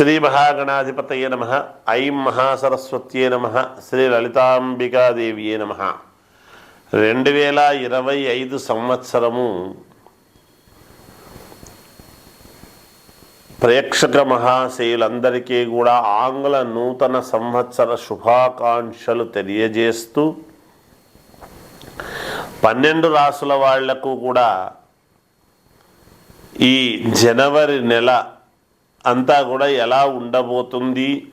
శ్రీ మహాగణాధిపతయ నమ. ఐం మహాసరస్వత్యే నమ. శ్రీ లలితాంబికాదేవియే నమ. రెండు వేల ఇరవై ఐదు సంవత్సరము ప్రేక్షక మహాశయులందరికీ కూడా ఆంగ్ల నూతన సంవత్సర శుభాకాంక్షలు తెలియజేస్తూ పన్నెండు రాసుల వాళ్ళకు కూడా ఈ జనవరి నెల అంతా కూడా ఎలా ఉండబోతుంది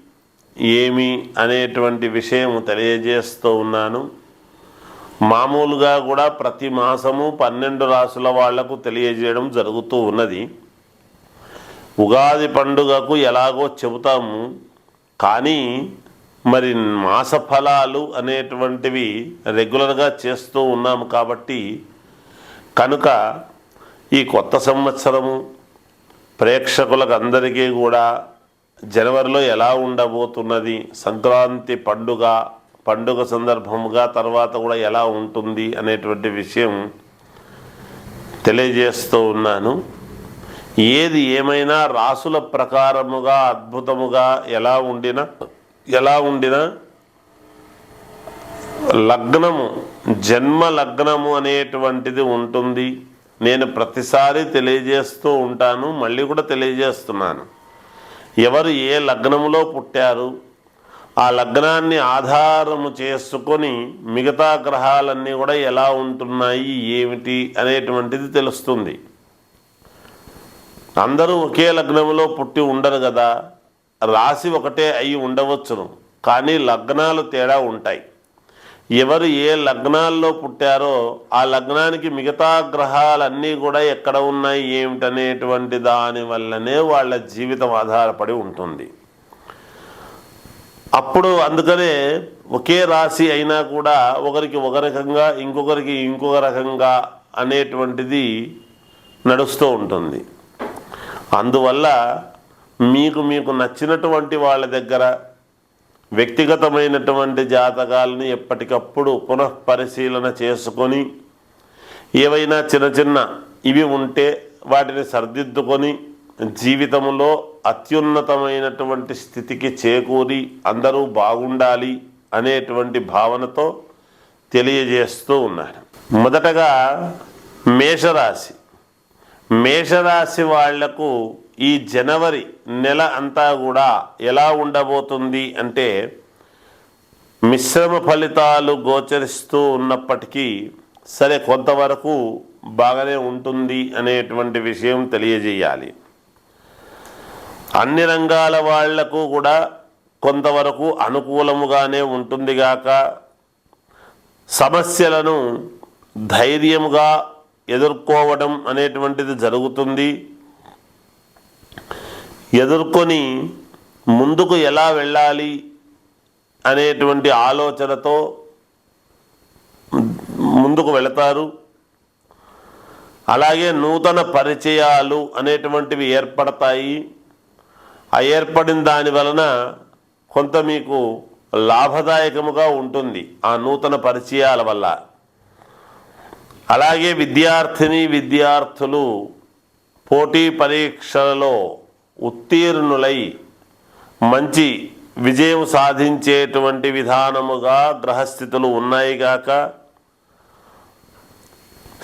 ఏమి అనేటువంటి విషయం తెలియజేస్తూ ఉన్నాను. మామూలుగా కూడా ప్రతి మాసము పన్నెండు రాసుల వాళ్ళకు తెలియజేయడం జరుగుతూ ఉన్నది. ఉగాది పండుగకు ఎలాగో చెబుతాము కానీ మరి మాస ఫలాలు అనేటువంటివి రెగ్యులర్గా చేస్తూ ఉన్నాము కాబట్టి కనుక ఈ కొత్త సంవత్సరము ప్రేక్షకులకు అందరికీ కూడా జనవరిలో ఎలా ఉండబోతున్నది సంక్రాంతి పండుగ పండుగ సందర్భముగా తర్వాత కూడా ఎలా ఉంటుంది అనేటువంటి విషయం తెలియజేస్తూ ఉన్నాను. ఏది ఏమైనా రాసుల ప్రకారముగా అద్భుతముగా ఎలా ఉండినా ఎలా ఉండినా లగ్నము జన్మ లగ్నము అనేటువంటిది ఉంటుంది. నేను ప్రతిసారి తెలియజేస్తూ ఉంటాను మళ్ళీ కూడా తెలియజేస్తున్నాను. ఎవరు ఏ లగ్నములో పుట్టారు ఆ లగ్నాన్ని ఆధారము చేసుకొని మిగతా గ్రహాలన్నీ కూడా ఎలా ఉంటున్నాయి ఏమిటి అనేటువంటిది తెలుస్తుంది. అందరూ ఒకే లగ్నంలో పుట్టి ఉండరు కదా రాశి ఒకటే అయి ఉండవచ్చును. కానీ లగ్నాలు తేడా ఉంటాయి. ఎవరు ఏ లగ్నాల్లో పుట్టారో ఆ లగ్నానికి మిగతా గ్రహాలన్నీ కూడా ఎక్కడ ఉన్నాయి ఏమిటనేటువంటి దాని వల్లనే వాళ్ళ జీవితం ఆధారపడి ఉంటుంది. అప్పుడు అందుకనే ఒకే రాశి అయినా కూడా ఒకరికి ఒక రకంగా ఇంకొకరికి ఇంకొక రకంగా అనేటువంటిది నడుస్తూ ఉంటుంది. అందువల్ల మీకు మీకు నచ్చినటువంటి వాళ్ళ దగ్గర వ్యక్తిగతమైనటువంటి జాతకాలను ఎప్పటికప్పుడు పునఃపరిశీలన చేసుకొని ఏవైనా చిన్న చిన్న ఇవి ఉంటే వాటిని సర్దిద్దుకొని జీవితంలో అత్యున్నతమైనటువంటి స్థితికి చేకూరి అందరూ బాగుండాలి అనేటువంటి భావనతో తెలియజేస్తూ ఉన్నారు. మొదటగా మేషరాశి. మేషరాశి వాళ్ళకు ఈ జనవరి నెల అంతా కూడా ఎలా ఉండబోతుంది అంటే మిశ్రమ ఫలితాలు గోచరిస్తూ ఉన్నప్పటికీ సరే కొంతవరకు బాగానే ఉంటుంది అనేటువంటి విషయం తెలియజేయాలి. అన్ని రంగాల వాళ్ళకు కూడా కొంతవరకు అనుకూలముగానే ఉంటుంది గాక సమస్యలను ధైర్యముగా ఎదుర్కోవడం అనేటువంటిది జరుగుతుంది. ఎదుర్కొని ముందుకు ఎలా వెళ్ళాలి అనేటువంటి ఆలోచనతో ముందుకు వెళతారు. అలాగే నూతన పరిచయాలు అనేటువంటివి ఏర్పడతాయి. ఆ ఏర్పడిన దాని వలన కొంత మీకు లాభదాయకముగా ఉంటుంది ఆ నూతన పరిచయాల వల్ల. అలాగే విద్యార్థిని విద్యార్థులు పోటీ పరీక్షలలో ఉత్తీర్ణులై మంచి విజయం సాధించేటువంటి విధానముగా గ్రహస్థితులు ఉన్నాయి గాక.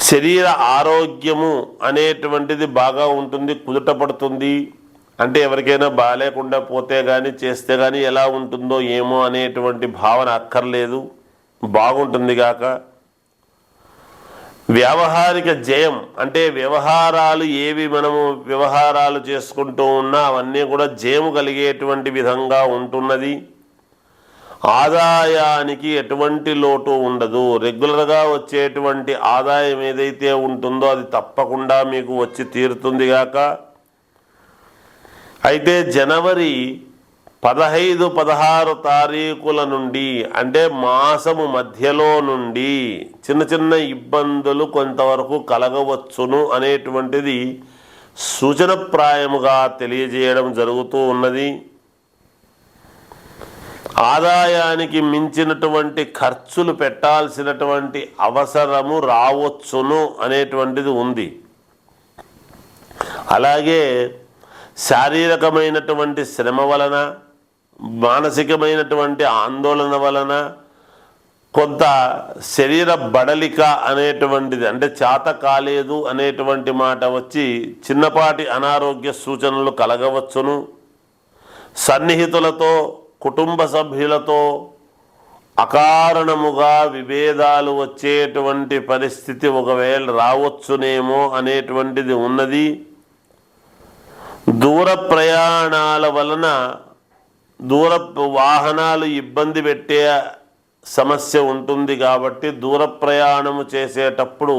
శరీర ఆరోగ్యము అనేటువంటిది బాగా ఉంటుంది కుదుట పడుతుంది. అంటే ఎవరికైనా బాగాలేకుండా పోతే కానీ చేస్తే కానీ ఎలా ఉంటుందో ఏమో అనేటువంటి భావన అక్కర్లేదు. బాగుంటుంది గాక. వ్యావహారిక జయం అంటే వ్యవహారాలు ఏవి మనము వ్యవహారాలు చేసుకుంటూ ఉన్నా అవన్నీ కూడా జయము కలిగేటువంటి విధంగా ఉంటున్నది. ఆదాయానికి ఎటువంటి లోటు ఉండదు. రెగ్యులర్గా వచ్చేటువంటి ఆదాయం ఏదైతే ఉంటుందో అది తప్పకుండా మీకు వచ్చి తీరుతుంది గాక. అయితే జనవరి పదహైదు పదహారు తారీఖుల నుండి అంటే మాసము మధ్యలో నుండి చిన్న చిన్న ఇబ్బందులు కొంతవరకు కలగవచ్చును అనేటువంటిది సూచనప్రాయముగా తెలియజేయడం జరుగుతూ ఉన్నది. ఆదాయానికి మించినటువంటి ఖర్చులు పెట్టాల్సినటువంటి అవసరము రావచ్చును అనేటువంటిది ఉంది. అలాగే శారీరకమైనటువంటి శ్రమ వలన మానసికమైనటువంటి ఆందోళన వలన కొంత శరీర బడలిక అనేటువంటిది అంటే చేత కాలేదు అనేటువంటి మాట వచ్చి చిన్నపాటి అనారోగ్య సూచనలు కలగవచ్చును. సన్నిహితులతో కుటుంబ సభ్యులతో అకారణముగా విభేదాలు వచ్చేటువంటి పరిస్థితి ఒకవేళ రావచ్చునేమో అనేటువంటిది ఉన్నది. దూర ప్రయాణాల వలన దూర వాహనాలు ఇబ్బంది పెట్టే సమస్య ఉంటుంది కాబట్టి దూర ప్రయాణము చేసేటప్పుడు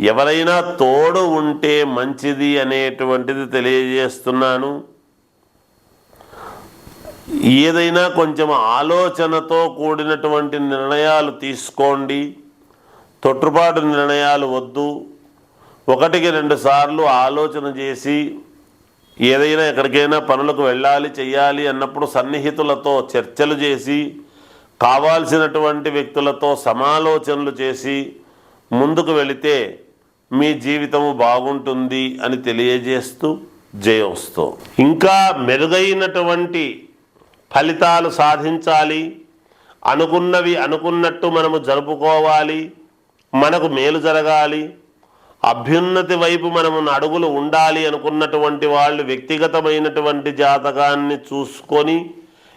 ఎవరైనా తోడు ఉంటే మంచిది అనేటువంటిది తెలియజేస్తున్నాను. ఏదైనా కొంచెం ఆలోచనతో కూడినటువంటి నిర్ణయాలు తీసుకోండి. తొట్టుపాటు నిర్ణయాలు వద్దు. ఒకటికి రెండు సార్లు ఆలోచన చేసి ఏదైనా ఎక్కడికైనా పనులకు వెళ్ళాలి చేయాలి అన్నప్పుడు సన్నిహితులతో చర్చలు చేసి కావాల్సినటువంటి వ్యక్తులతో సమాలోచనలు చేసి ముందుకు వెళితే మీ జీవితము బాగుంటుంది అని తెలియజేస్తూ జయోస్తూ ఇంకా మెరుగైనటువంటి ఫలితాలు సాధించాలి అనుకున్నవి అనుకున్నట్టు మనము జరుపుకోవాలి మనకు మేలు జరగాలి అభ్యున్నతి వైపు మనము అడుగులు ఉండాలి అనుకున్నటువంటి వాళ్ళు వ్యక్తిగతమైనటువంటి జాతకాన్ని చూసుకొని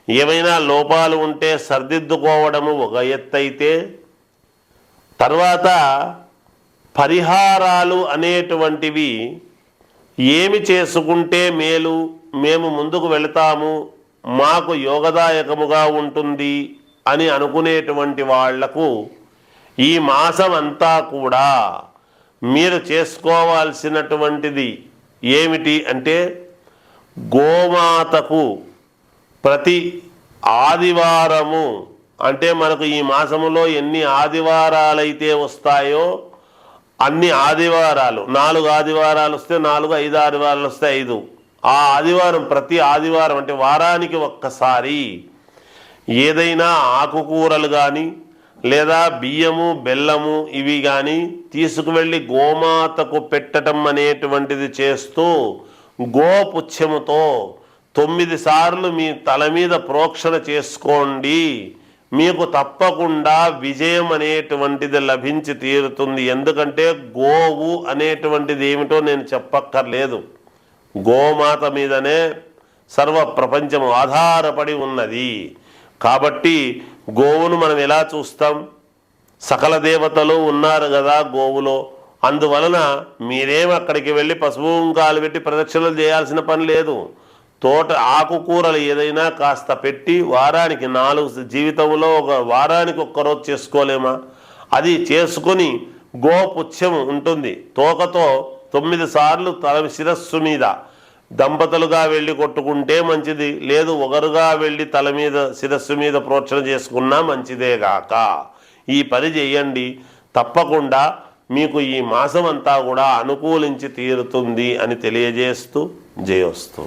ఏమైనా లోపాలు ఉంటే సర్దిద్దుకోవడము ఒక ఎత్తైతే తర్వాత పరిహారాలు అనేటువంటివి ఏమి చేసుకుంటే మేలు మేము ముందుకు వెళతాము మాకు యోగదాయకముగా ఉంటుంది అని అనుకునేటువంటి వాళ్ళకు ఈ మాసం అంతా కూడా మీరు చేసుకోవాల్సినటువంటిది ఏమిటి అంటే గోమాతకు ప్రతి ఆదివారము అంటే మనకు ఈ మాసములో ఎన్ని ఆదివారాలైతే వస్తాయో అన్ని ఆదివారాలు నాలుగు ఆదివారాలు వస్తే నాలుగు ఐదు ఆదివారాలు వస్తే ఐదు. ఆ ఆదివారం ప్రతి ఆదివారం అంటే వారానికి ఒక్కసారి ఏదైనా ఆకుకూరలు కానీ లేదా బియ్యము బెల్లము ఇవి కానీ తీసుకువెళ్ళి గోమాతకు పెట్టడం అనేటువంటిది చేస్తూ గోపుచ్చముతో తొమ్మిది సార్లు మీ తల మీద ప్రోక్షణ చేసుకోండి. మీకు తప్పకుండా విజయం అనేటువంటిది లభించి తీరుతుంది. ఎందుకంటే గోవు అనేటువంటిది ఏమిటో నేను చెప్పక్కర్లేదు. గోమాత మీదనే సర్వ ప్రపంచం ఆధారపడి ఉన్నది. కాబట్టి గోవును మనం ఎలా చూస్తాం? సకల దేవతలు ఉన్నారు కదా గోవులో. అందువలన మీరేం అక్కడికి వెళ్ళి పసుపు కుంకాలు పెట్టి ప్రదక్షిణలు చేయాల్సిన పని లేదు. తోట ఆకుకూరలు ఏదైనా కాస్త పెట్టి వారానికి నాలుగు జీవితంలో ఒక వారానికి ఒక్కరోజు చేసుకోలేమా? అది చేసుకొని గోపుచ్చం ఉంటుంది. తోకతో తొమ్మిది సార్లు తల శిరస్సు మీద దంపతులుగా వెళ్ళి కొట్టుకుంటే మంచిది. లేదు ఒకరుగా వెళ్ళి తల మీద శిరస్సు మీద ప్రోక్షణ చేసుకున్నా మంచిదేగాక ఈ పని చేయండి. తప్పకుండా మీకు ఈ మాసం అంతా కూడా అనుకూలించి తీరుతుంది అని తెలియజేస్తూ జయోస్తు.